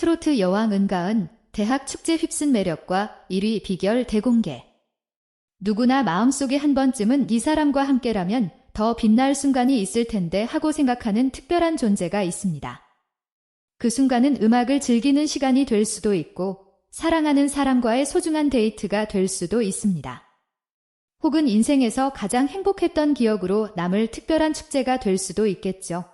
트로트 여왕 은가은 대학 축제 휩쓴 매력과 1위 비결 대공개. 누구나 마음속에 한 번쯤은 이 사람과 함께라면 더 빛날 순간이 있을 텐데 하고 생각하는 특별한 존재가 있습니다. 그 순간은 음악을 즐기는 시간이 될 수도 있고 사랑하는 사람과의 소중한 데이트가 될 수도 있습니다. 혹은 인생에서 가장 행복했던 기억으로 남을 특별한 축제가 될 수도 있겠죠.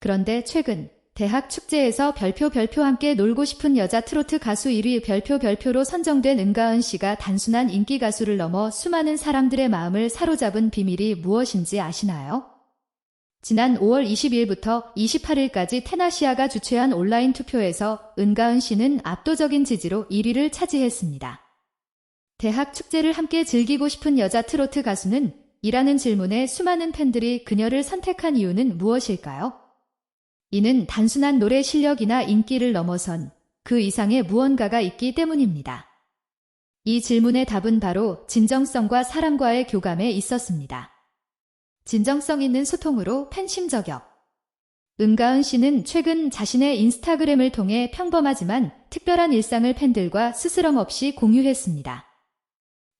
그런데 최근 대학 축제에서 별표 별표 함께 놀고 싶은 여자 트로트 가수 1위 별표 별표로 선정된 은가은 씨가 단순한 인기 가수를 넘어 수많은 사람들의 마음을 사로잡은 비밀이 무엇인지 아시나요? 지난 5월 22일부터 28일까지 테나시아가 주최한 온라인 투표에서 은가은 씨는 압도적인 지지로 1위를 차지했습니다. 대학 축제를 함께 즐기고 싶은 여자 트로트 가수는 이라는 질문에 수많은 팬들이 그녀를 선택한 이유는 무엇일까요? 이는 단순한 노래 실력이나 인기를 넘어선 그 이상의 무언가가 있기 때문입니다. 이 질문의 답은 바로 진정성과 사람과의 교감에 있었습니다. 진정성 있는 소통으로 팬심 저격. 은가은 씨는 최근 자신의 인스타그램을 통해 평범하지만 특별한 일상을 팬들과 스스럼 없이 공유했습니다.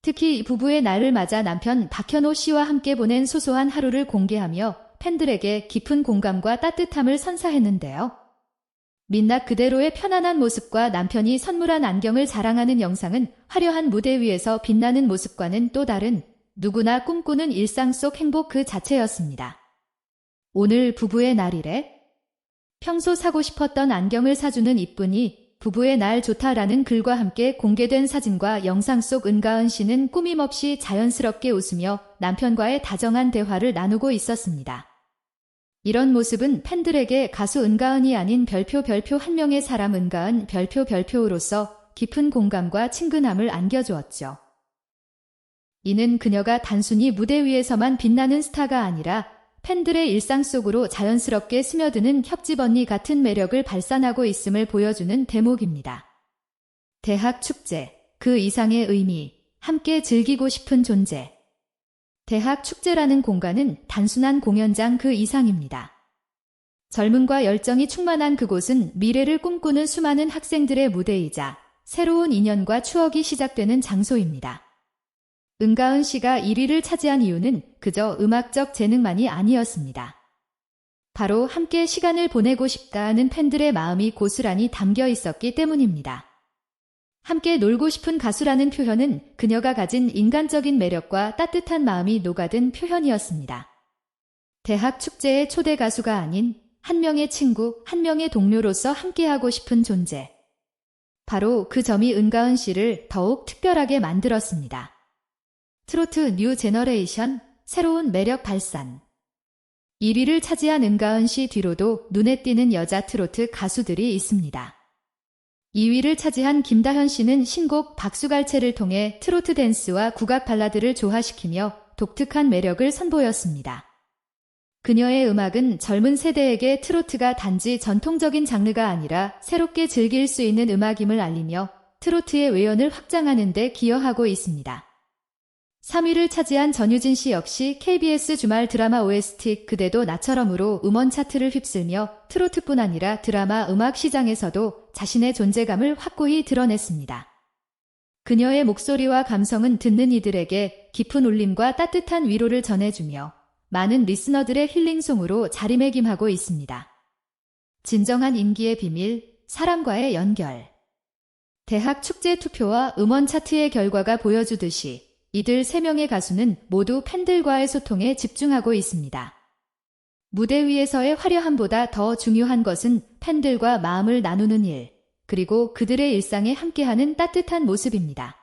특히 부부의 날을 맞아 남편 박현호 씨와 함께 보낸 소소한 하루를 공개하며 팬들에게 깊은 공감과 따뜻함을 선사했는데요. 민낯 그대로의 편안한 모습과 남편이 선물한 안경을 자랑하는 영상은 화려한 무대 위에서 빛나는 모습과는 또 다른 누구나 꿈꾸는 일상 속 행복 그 자체였습니다. 오늘 부부의 날이래? 평소 사고 싶었던 안경을 사주는 이쁜이 부부의 날 좋다라는 글과 함께 공개된 사진과 영상 속 은가은 씨는 꾸밈없이 자연스럽게 웃으며 남편과의 다정한 대화를 나누고 있었습니다. 이런 모습은 팬들에게 가수 은가은이 아닌 별표 별표 한 명의 사람 은가은 별표 별표로서 깊은 공감과 친근함을 안겨주었죠. 이는 그녀가 단순히 무대 위에서만 빛나는 스타가 아니라 팬들의 일상 속으로 자연스럽게 스며드는 협집 언니 같은 매력을 발산하고 있음을 보여주는 대목입니다. 대학 축제, 그 이상의 의미, 함께 즐기고 싶은 존재. 대학 축제라는 공간은 단순한 공연장 그 이상입니다. 젊음과 열정이 충만한 그곳은 미래를 꿈꾸는 수많은 학생들의 무대이자 새로운 인연과 추억이 시작되는 장소입니다. 은가은 씨가 1위를 차지한 이유는 그저 음악적 재능만이 아니었습니다. 바로 함께 시간을 보내고 싶다는 팬들의 마음이 고스란히 담겨 있었기 때문입니다. 함께 놀고 싶은 가수라는 표현은 그녀가 가진 인간적인 매력과 따뜻한 마음이 녹아든 표현이었습니다. 대학 축제의 초대 가수가 아닌 한 명의 친구, 한 명의 동료로서 함께하고 싶은 존재. 바로 그 점이 은가은 씨를 더욱 특별하게 만들었습니다. 트로트 뉴 제너레이션 새로운 매력 발산 1위를 차지한 은가은 씨 뒤로도 눈에 띄는 여자 트로트 가수들이 있습니다. 2위를 차지한 김다현 씨는 신곡 박수갈채를 통해 트로트 댄스와 국악 발라드를 조화시키며 독특한 매력을 선보였습니다. 그녀의 음악은 젊은 세대에게 트로트가 단지 전통적인 장르가 아니라 새롭게 즐길 수 있는 음악임을 알리며 트로트의 외연을 확장하는 데 기여하고 있습니다. 3위를 차지한 전유진 씨 역시 KBS 주말 드라마 OST 그대도 나처럼으로 음원 차트를 휩쓸며 트로트뿐 아니라 드라마 음악 시장에서도 자신의 존재감을 확고히 드러냈습니다. 그녀의 목소리와 감성은 듣는 이들에게 깊은 울림과 따뜻한 위로를 전해주며 많은 리스너들의 힐링송으로 자리매김하고 있습니다. 진정한 인기의 비밀, 사람과의 연결. 대학 축제 투표와 음원 차트의 결과가 보여주듯이 이들 3명의 가수는 모두 팬들과의 소통에 집중하고 있습니다. 무대 위에서의 화려함보다 더 중요한 것은 팬들과 마음을 나누는 일, 그리고 그들의 일상에 함께하는 따뜻한 모습입니다.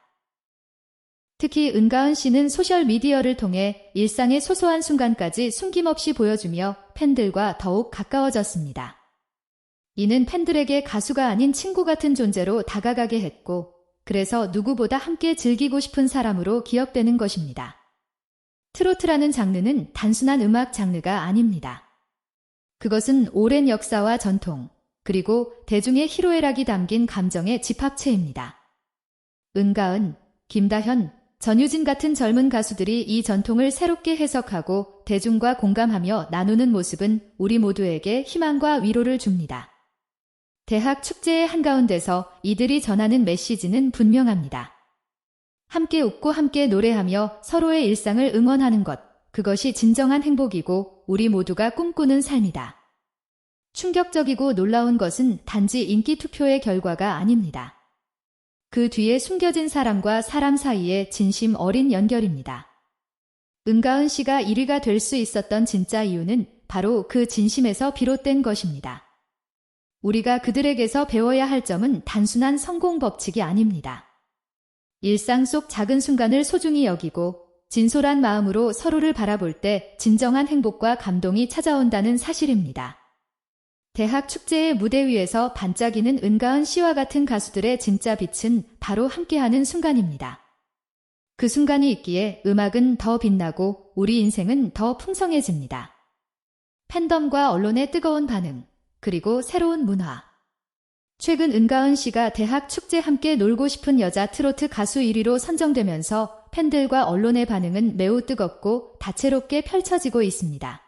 특히 은가은 씨는 소셜미디어를 통해 일상의 소소한 순간까지 숨김없이 보여주며 팬들과 더욱 가까워졌습니다. 이는 팬들에게 가수가 아닌 친구 같은 존재로 다가가게 했고 그래서 누구보다 함께 즐기고 싶은 사람으로 기억되는 것입니다. 트로트라는 장르는 단순한 음악 장르가 아닙니다. 그것은 오랜 역사와 전통, 그리고 대중의 희로애락이 담긴 감정의 집합체입니다. 은가은, 김다현, 전유진 같은 젊은 가수들이 이 전통을 새롭게 해석하고 대중과 공감하며 나누는 모습은 우리 모두에게 희망과 위로를 줍니다. 대학 축제의 한가운데서 이들이 전하는 메시지는 분명합니다. 함께 웃고 함께 노래하며 서로의 일상을 응원하는 것, 그것이 진정한 행복이고 우리 모두가 꿈꾸는 삶이다. 충격적이고 놀라운 것은 단지 인기 투표의 결과가 아닙니다. 그 뒤에 숨겨진 사람과 사람 사이의 진심 어린 연결입니다. 은가은 씨가 1위가 될 수 있었던 진짜 이유는 바로 그 진심에서 비롯된 것입니다. 우리가 그들에게서 배워야 할 점은 단순한 성공 법칙이 아닙니다. 일상 속 작은 순간을 소중히 여기고 진솔한 마음으로 서로를 바라볼 때 진정한 행복과 감동이 찾아온다는 사실입니다. 대학 축제의 무대 위에서 반짝이는 은가은 씨와 같은 가수들의 진짜 빛은 바로 함께하는 순간입니다. 그 순간이 있기에 음악은 더 빛나고 우리 인생은 더 풍성해집니다. 팬덤과 언론의 뜨거운 반응, 그리고 새로운 문화. 최근 은가은 씨가 대학 축제 함께 놀고 싶은 여자 트로트 가수 1위로 선정되면서 팬들과 언론의 반응은 매우 뜨겁고 다채롭게 펼쳐지고 있습니다.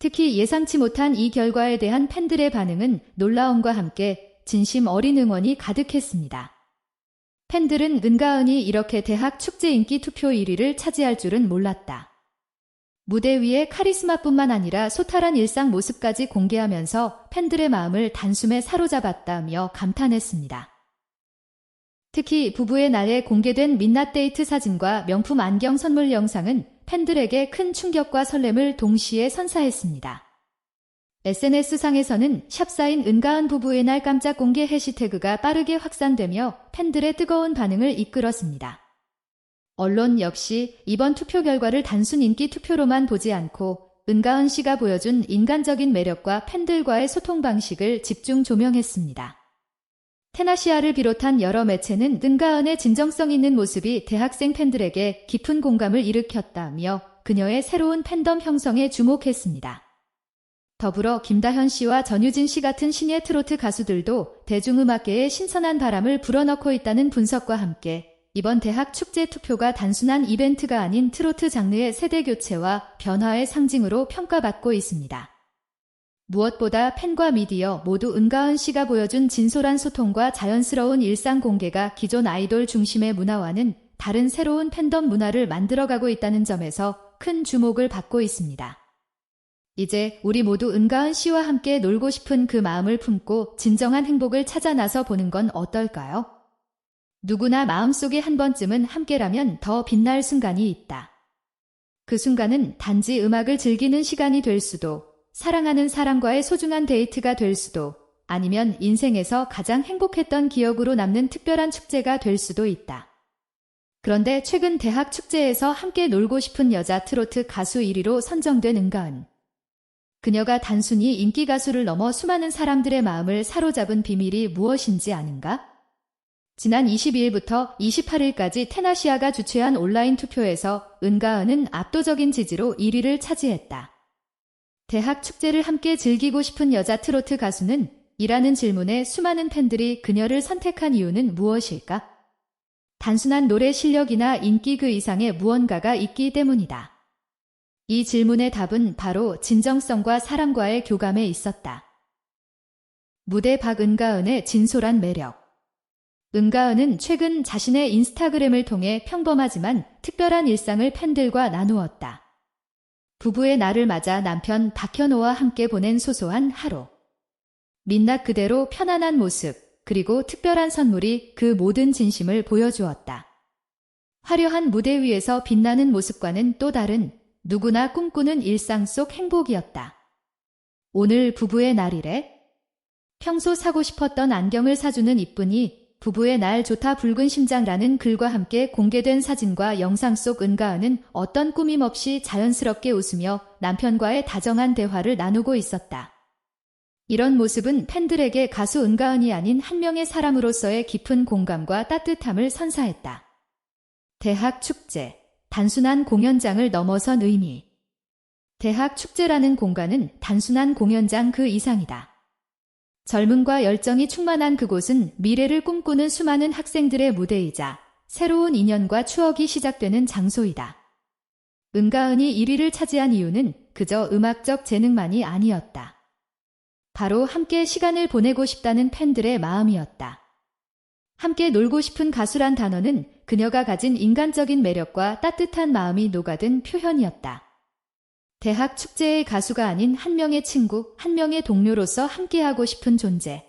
특히 예상치 못한 이 결과에 대한 팬들의 반응은 놀라움과 함께 진심 어린 응원이 가득했습니다. 팬들은 은가은이 이렇게 대학 축제 인기 투표 1위를 차지할 줄은 몰랐다. 무대 위에 카리스마뿐만 아니라 소탈한 일상 모습까지 공개하면서 팬들의 마음을 단숨에 사로잡았다며 감탄했습니다. 특히 부부의 날에 공개된 민낯데이트 사진과 명품 안경 선물 영상은 팬들에게 큰 충격과 설렘을 동시에 선사했습니다. SNS상에서는 샵사인 은가은 부부의 날 깜짝 공개 해시태그가 빠르게 확산되며 팬들의 뜨거운 반응을 이끌었습니다. 언론 역시 이번 투표 결과를 단순 인기 투표로만 보지 않고 은가은 씨가 보여준 인간적인 매력과 팬들과의 소통 방식을 집중 조명했습니다. 테나시아를 비롯한 여러 매체는 은가은의 진정성 있는 모습이 대학생 팬들에게 깊은 공감을 일으켰다며 그녀의 새로운 팬덤 형성에 주목했습니다. 더불어 김다현 씨와 전유진 씨 같은 신예 트로트 가수들도 대중음악계에 신선한 바람을 불어넣고 있다는 분석과 함께 이번 대학 축제 투표가 단순한 이벤트가 아닌 트로트 장르의 세대 교체와 변화의 상징으로 평가받고 있습니다. 무엇보다 팬과 미디어 모두 은가은 씨가 보여준 진솔한 소통과 자연스러운 일상 공개가 기존 아이돌 중심의 문화와는 다른 새로운 팬덤 문화를 만들어가고 있다는 점에서 큰 주목을 받고 있습니다. 이제 우리 모두 은가은 씨와 함께 놀고 싶은 그 마음을 품고 진정한 행복을 찾아 나서 보는 건 어떨까요? 누구나 마음속에 한 번쯤은 함께라면 더 빛날 순간이 있다. 그 순간은 단지 음악을 즐기는 시간이 될 수도, 사랑하는 사람과의 소중한 데이트가 될 수도, 아니면 인생에서 가장 행복했던 기억으로 남는 특별한 축제가 될 수도 있다. 그런데 최근 대학 축제에서 함께 놀고 싶은 여자 트로트 가수 1위로 선정된 은가은. 그녀가 단순히 인기 가수를 넘어 수많은 사람들의 마음을 사로잡은 비밀이 무엇인지 아는가? 지난 22일부터 28일까지 테나시아가 주최한 온라인 투표에서 은가은은 압도적인 지지로 1위를 차지했다. 대학 축제를 함께 즐기고 싶은 여자 트로트 가수는 이라는 질문에 수많은 팬들이 그녀를 선택한 이유는 무엇일까? 단순한 노래 실력이나 인기 그 이상의 무언가가 있기 때문이다. 이 질문의 답은 바로 진정성과 사람과의 교감에 있었다. 무대 박은가은의 진솔한 매력. 은가은은 최근 자신의 인스타그램을 통해 평범하지만 특별한 일상을 팬들과 나누었다. 부부의 날을 맞아 남편 박현호와 함께 보낸 소소한 하루. 민낯 그대로 편안한 모습, 그리고 특별한 선물이 그 모든 진심을 보여주었다. 화려한 무대 위에서 빛나는 모습과는 또 다른 누구나 꿈꾸는 일상 속 행복이었다. 오늘 부부의 날이래? 평소 사고 싶었던 안경을 사주는 이쁜이 부부의 날 좋다 붉은 심장라는 글과 함께 공개된 사진과 영상 속 은가은은 어떤 꾸밈 없이 자연스럽게 웃으며 남편과의 다정한 대화를 나누고 있었다. 이런 모습은 팬들에게 가수 은가은이 아닌 한 명의 사람으로서의 깊은 공감과 따뜻함을 선사했다. 대학 축제 단순한 공연장을 넘어선 의미. 대학 축제라는 공간은 단순한 공연장 그 이상이다. 젊음과 열정이 충만한 그곳은 미래를 꿈꾸는 수많은 학생들의 무대이자 새로운 인연과 추억이 시작되는 장소이다. 은가은이 1위를 차지한 이유는 그저 음악적 재능만이 아니었다. 바로 함께 시간을 보내고 싶다는 팬들의 마음이었다. 함께 놀고 싶은 가수란 단어는 그녀가 가진 인간적인 매력과 따뜻한 마음이 녹아든 표현이었다. 대학 축제의 가수가 아닌 한 명의 친구, 한 명의 동료로서 함께하고 싶은 존재.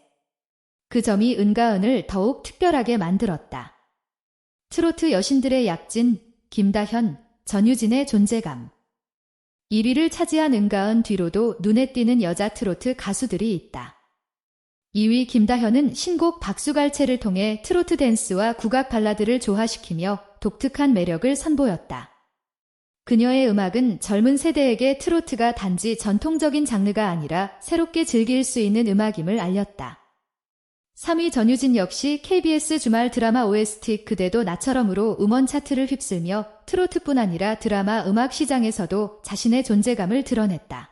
그 점이 은가은을 더욱 특별하게 만들었다. 트로트 여신들의 약진, 김다현, 전유진의 존재감. 1위를 차지한 은가은 뒤로도 눈에 띄는 여자 트로트 가수들이 있다. 2위 김다현은 신곡 박수갈채를 통해 트로트 댄스와 국악 발라드를 조화시키며 독특한 매력을 선보였다. 그녀의 음악은 젊은 세대에게 트로트가 단지 전통적인 장르가 아니라 새롭게 즐길 수 있는 음악임을 알렸다. 3위 전유진 역시 KBS 주말 드라마 OST 그대도 나처럼으로 음원 차트를 휩쓸며 트로트뿐 아니라 드라마 음악 시장에서도 자신의 존재감을 드러냈다.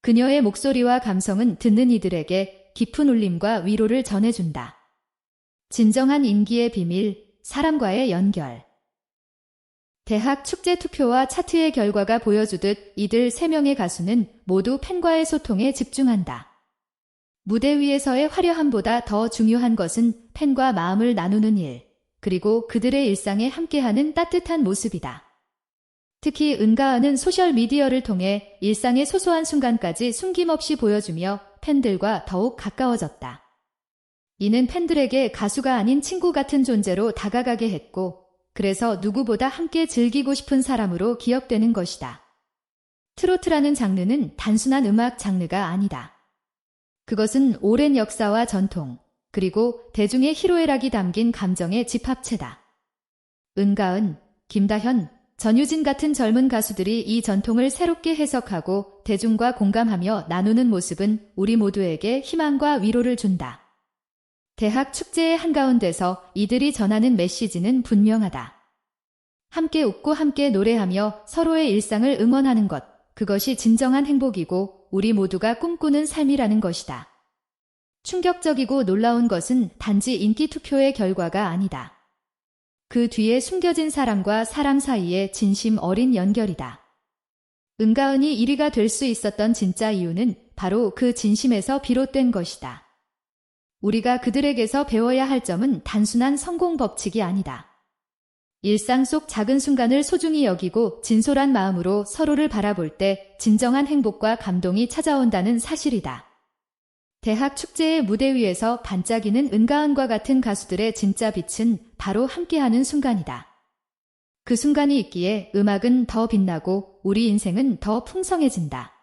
그녀의 목소리와 감성은 듣는 이들에게 깊은 울림과 위로를 전해준다. 진정한 인기의 비밀, 사람과의 연결. 대학 축제 투표와 차트의 결과가 보여주듯 이들 3명의 가수는 모두 팬과의 소통에 집중한다. 무대 위에서의 화려함보다 더 중요한 것은 팬과 마음을 나누는 일, 그리고 그들의 일상에 함께하는 따뜻한 모습이다. 특히 은가은은 소셜미디어를 통해 일상의 소소한 순간까지 숨김없이 보여주며 팬들과 더욱 가까워졌다. 이는 팬들에게 가수가 아닌 친구 같은 존재로 다가가게 했고, 그래서 누구보다 함께 즐기고 싶은 사람으로 기억되는 것이다. 트로트라는 장르는 단순한 음악 장르가 아니다. 그것은 오랜 역사와 전통, 그리고 대중의 희로애락이 담긴 감정의 집합체다. 은가은, 김다현, 전유진 같은 젊은 가수들이 이 전통을 새롭게 해석하고 대중과 공감하며 나누는 모습은 우리 모두에게 희망과 위로를 준다. 대학 축제의 한가운데서 이들이 전하는 메시지는 분명하다. 함께 웃고 함께 노래하며 서로의 일상을 응원하는 것, 그것이 진정한 행복이고 우리 모두가 꿈꾸는 삶이라는 것이다. 충격적이고 놀라운 것은 단지 인기 투표의 결과가 아니다. 그 뒤에 숨겨진 사람과 사람 사이의 진심 어린 연결이다. 은가은이 1위가 될 수 있었던 진짜 이유는 바로 그 진심에서 비롯된 것이다. 우리가 그들에게서 배워야 할 점은 단순한 성공 법칙이 아니다. 일상 속 작은 순간을 소중히 여기고 진솔한 마음으로 서로를 바라볼 때 진정한 행복과 감동이 찾아온다는 사실이다. 대학 축제의 무대 위에서 반짝이는 은가은과 같은 가수들의 진짜 빛은 바로 함께하는 순간이다. 그 순간이 있기에 음악은 더 빛나고 우리 인생은 더 풍성해진다.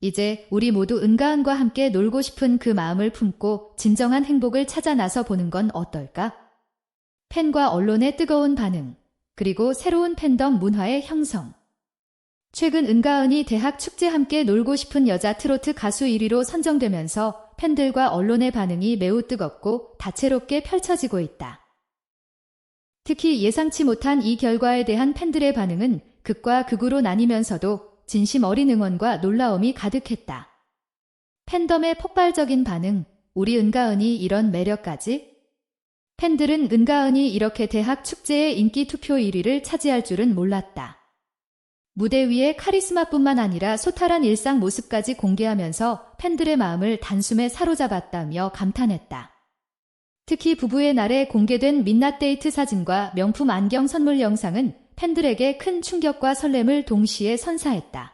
이제 우리 모두 은가은과 함께 놀고 싶은 그 마음을 품고 진정한 행복을 찾아 나서 보는 건 어떨까? 팬과 언론의 뜨거운 반응, 그리고 새로운 팬덤 문화의 형성. 최근 은가은이 대학 축제 함께 놀고 싶은 여자 트로트 가수 1위로 선정되면서 팬들과 언론의 반응이 매우 뜨겁고 다채롭게 펼쳐지고 있다. 특히 예상치 못한 이 결과에 대한 팬들의 반응은 극과 극으로 나뉘면서도 진심 어린 응원과 놀라움이 가득했다. 팬덤의 폭발적인 반응, 우리 은가은이 이런 매력까지? 팬들은 은가은이 이렇게 대학 축제의 인기 투표 1위를 차지할 줄은 몰랐다. 무대 위에 카리스마뿐만 아니라 소탈한 일상 모습까지 공개하면서 팬들의 마음을 단숨에 사로잡았다며 감탄했다. 특히 부부의 날에 공개된 민낯 데이트 사진과 명품 안경 선물 영상은 팬들에게 큰 충격과 설렘을 동시에 선사했다.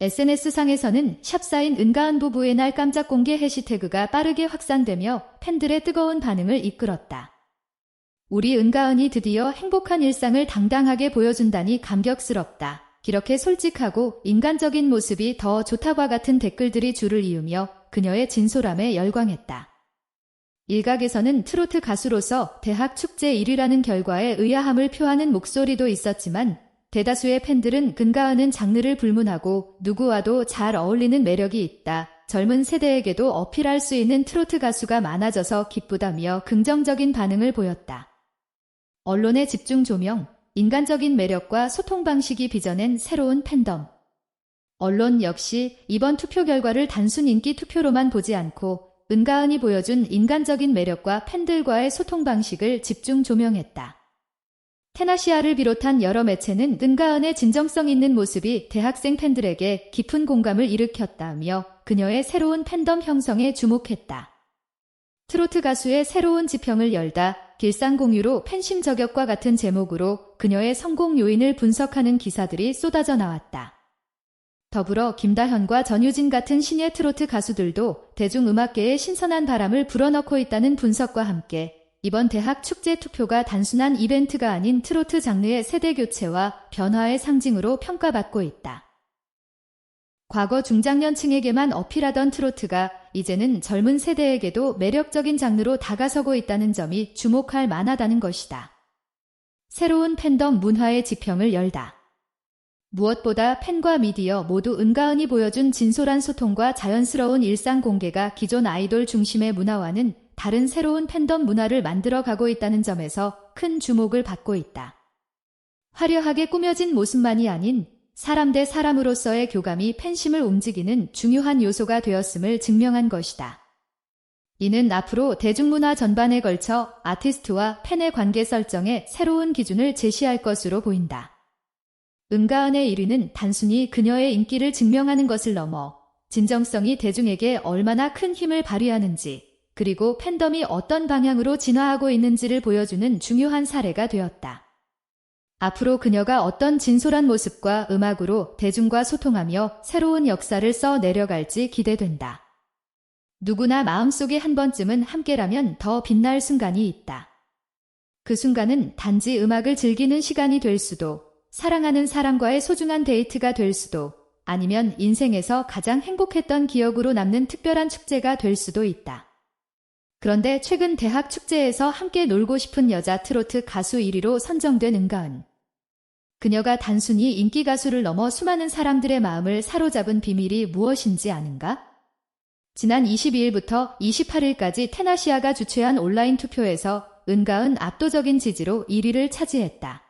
SNS상에서는 샵사인 은가은 부부의 날 깜짝 공개 해시태그가 빠르게 확산되며 팬들의 뜨거운 반응을 이끌었다. 우리 은가은이 드디어 행복한 일상을 당당하게 보여준다니 감격스럽다. 이렇게 솔직하고 인간적인 모습이 더 좋다과 같은 댓글들이 줄을 이으며 그녀의 진솔함에 열광했다. 일각에서는 트로트 가수로서 대학 축제 1위라는 결과에 의아함을 표하는 목소리도 있었지만 대다수의 팬들은 근가은은 장르를 불문하고 누구와도 잘 어울리는 매력이 있다. 젊은 세대에게도 어필할 수 있는 트로트 가수가 많아져서 기쁘다며 긍정적인 반응을 보였다. 언론의 집중 조명, 인간적인 매력과 소통 방식이 빚어낸 새로운 팬덤. 언론 역시 이번 투표 결과를 단순 인기 투표로만 보지 않고 은가은이 보여준 인간적인 매력과 팬들과의 소통 방식을 집중 조명했다. 테나시아를 비롯한 여러 매체는 은가은의 진정성 있는 모습이 대학생 팬들에게 깊은 공감을 일으켰다며 그녀의 새로운 팬덤 형성에 주목했다. 트로트 가수의 새로운 지평을 열다 길상 공유로 팬심 저격과 같은 제목으로 그녀의 성공 요인을 분석하는 기사들이 쏟아져 나왔다. 더불어 김다현과 전유진 같은 신예 트로트 가수들도 대중음악계에 신선한 바람을 불어넣고 있다는 분석과 함께 이번 대학 축제 투표가 단순한 이벤트가 아닌 트로트 장르의 세대 교체와 변화의 상징으로 평가받고 있다. 과거 중장년층에게만 어필하던 트로트가 이제는 젊은 세대에게도 매력적인 장르로 다가서고 있다는 점이 주목할 만하다는 것이다. 새로운 팬덤 문화의 지평을 열다. 무엇보다 팬과 미디어 모두 은가은이 보여준 진솔한 소통과 자연스러운 일상 공개가 기존 아이돌 중심의 문화와는 다른 새로운 팬덤 문화를 만들어 가고 있다는 점에서 큰 주목을 받고 있다. 화려하게 꾸며진 모습만이 아닌 사람 대 사람으로서의 교감이 팬심을 움직이는 중요한 요소가 되었음을 증명한 것이다. 이는 앞으로 대중문화 전반에 걸쳐 아티스트와 팬의 관계 설정에 새로운 기준을 제시할 것으로 보인다. 은가은의 1위는 단순히 그녀의 인기를 증명하는 것을 넘어 진정성이 대중에게 얼마나 큰 힘을 발휘하는지 그리고 팬덤이 어떤 방향으로 진화하고 있는지를 보여주는 중요한 사례가 되었다. 앞으로 그녀가 어떤 진솔한 모습과 음악으로 대중과 소통하며 새로운 역사를 써 내려갈지 기대된다. 누구나 마음속에 한 번쯤은 함께라면 더 빛날 순간이 있다. 그 순간은 단지 음악을 즐기는 시간이 될 수도, 사랑하는 사람과의 소중한 데이트가 될 수도, 아니면 인생에서 가장 행복했던 기억으로 남는 특별한 축제가 될 수도 있다. 그런데 최근 대학 축제에서 함께 놀고 싶은 여자 트로트 가수 1위로 선정된 은가은. 그녀가 단순히 인기 가수를 넘어 수많은 사람들의 마음을 사로잡은 비밀이 무엇인지 아는가? 지난 22일부터 28일까지 테나시아가 주최한 온라인 투표에서 은가은 압도적인 지지로 1위를 차지했다.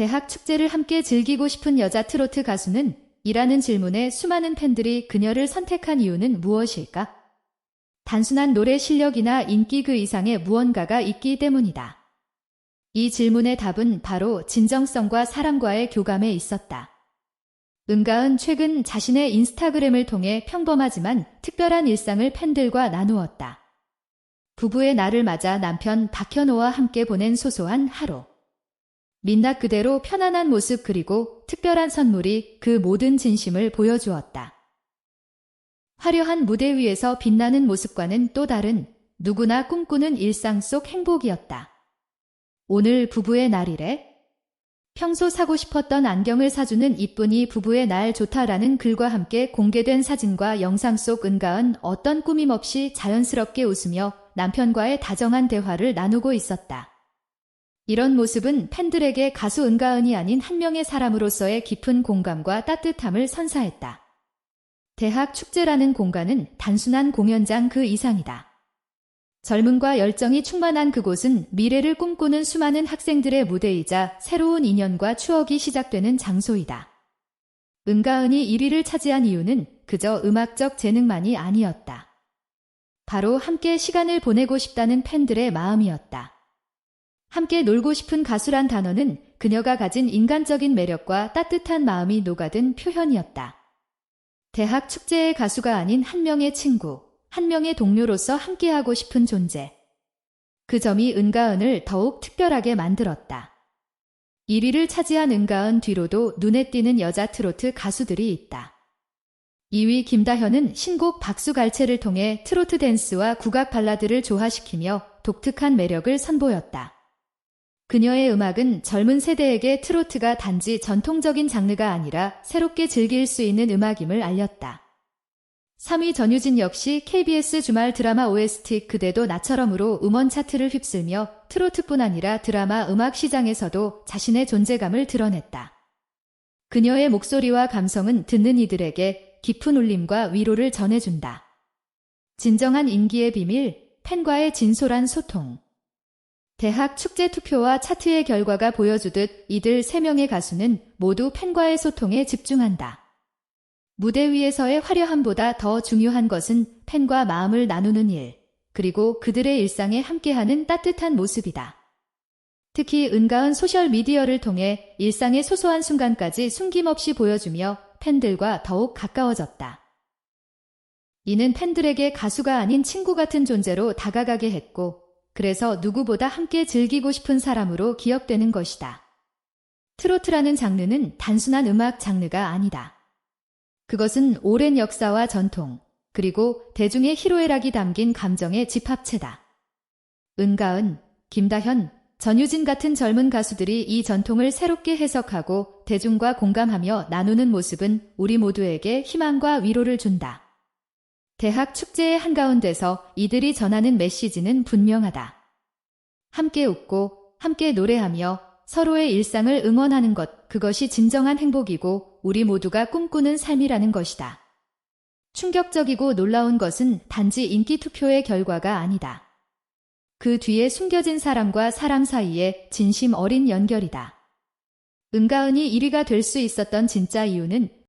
대학 축제를 함께 즐기고 싶은 여자 트로트 가수는 이라는 질문에 수많은 팬들이 그녀를 선택한 이유는 무엇일까? 단순한 노래 실력이나 인기 그 이상의 무언가가 있기 때문이다. 이 질문의 답은 바로 진정성과 사람과의 교감에 있었다. 은가은 최근 자신의 인스타그램을 통해 평범하지만 특별한 일상을 팬들과 나누었다. 부부의 날을 맞아 남편 박현호와 함께 보낸 소소한 하루. 민낯 그대로 편안한 모습 그리고 특별한 선물이 그 모든 진심을 보여주었다. 화려한 무대 위에서 빛나는 모습과는 또 다른 누구나 꿈꾸는 일상 속 행복이었다. 오늘 부부의 날이래? 평소 사고 싶었던 안경을 사주는 이쁜이 부부의 날 좋다라는 글과 함께 공개된 사진과 영상 속 은가은 어떤 꾸밈 없이 자연스럽게 웃으며 남편과의 다정한 대화를 나누고 있었다. 이런 모습은 팬들에게 가수 은가은이 아닌 한 명의 사람으로서의 깊은 공감과 따뜻함을 선사했다. 대학 축제라는 공간은 단순한 공연장 그 이상이다. 젊음과 열정이 충만한 그곳은 미래를 꿈꾸는 수많은 학생들의 무대이자 새로운 인연과 추억이 시작되는 장소이다. 은가은이 1위를 차지한 이유는 그저 음악적 재능만이 아니었다. 바로 함께 시간을 보내고 싶다는 팬들의 마음이었다. 함께 놀고 싶은 가수란 단어는 그녀가 가진 인간적인 매력과 따뜻한 마음이 녹아든 표현이었다. 대학 축제의 가수가 아닌 한 명의 친구, 한 명의 동료로서 함께하고 싶은 존재. 그 점이 은가은을 더욱 특별하게 만들었다. 1위를 차지한 은가은 뒤로도 눈에 띄는 여자 트로트 가수들이 있다. 2위 김다현은 신곡 박수갈채를 통해 트로트 댄스와 국악 발라드를 조화시키며 독특한 매력을 선보였다. 그녀의 음악은 젊은 세대에게 트로트가 단지 전통적인 장르가 아니라 새롭게 즐길 수 있는 음악임을 알렸다. 3위 전유진 역시 KBS 주말 드라마 OST 그대도 나처럼으로 음원 차트를 휩쓸며 트로트뿐 아니라 드라마 음악 시장에서도 자신의 존재감을 드러냈다. 그녀의 목소리와 감성은 듣는 이들에게 깊은 울림과 위로를 전해준다. 진정한 인기의 비밀, 팬과의 진솔한 소통. 대학 축제 투표와 차트의 결과가 보여주듯 이들 3명의 가수는 모두 팬과의 소통에 집중한다. 무대 위에서의 화려함보다 더 중요한 것은 팬과 마음을 나누는 일, 그리고 그들의 일상에 함께하는 따뜻한 모습이다. 특히 은가은 소셜미디어를 통해 일상의 소소한 순간까지 숨김없이 보여주며 팬들과 더욱 가까워졌다. 이는 팬들에게 가수가 아닌 친구 같은 존재로 다가가게 했고, 그래서 누구보다 함께 즐기고 싶은 사람으로 기억되는 것이다. 트로트라는 장르는 단순한 음악 장르가 아니다. 그것은 오랜 역사와 전통, 그리고 대중의 희로애락이 담긴 감정의 집합체다. 은가은, 김다현, 전유진 같은 젊은 가수들이 이 전통을 새롭게 해석하고 대중과 공감하며 나누는 모습은 우리 모두에게 희망과 위로를 준다. 대학 축제의 한가운데서 이들이 전하는 메시지는 분명하다. 함께 웃고, 함께 노래하며 서로의 일상을 응원하는 것, 그것이 진정한 행복이고 우리 모두가 꿈꾸는 삶이라는 것이다. 충격적이고 놀라운 것은 단지 인기 투표의 결과가 아니다. 그 뒤에 숨겨진 사람과 사람 사이의 진심 어린 연결이다. 은가은이 1위가 될 수 있었던 진짜 이유는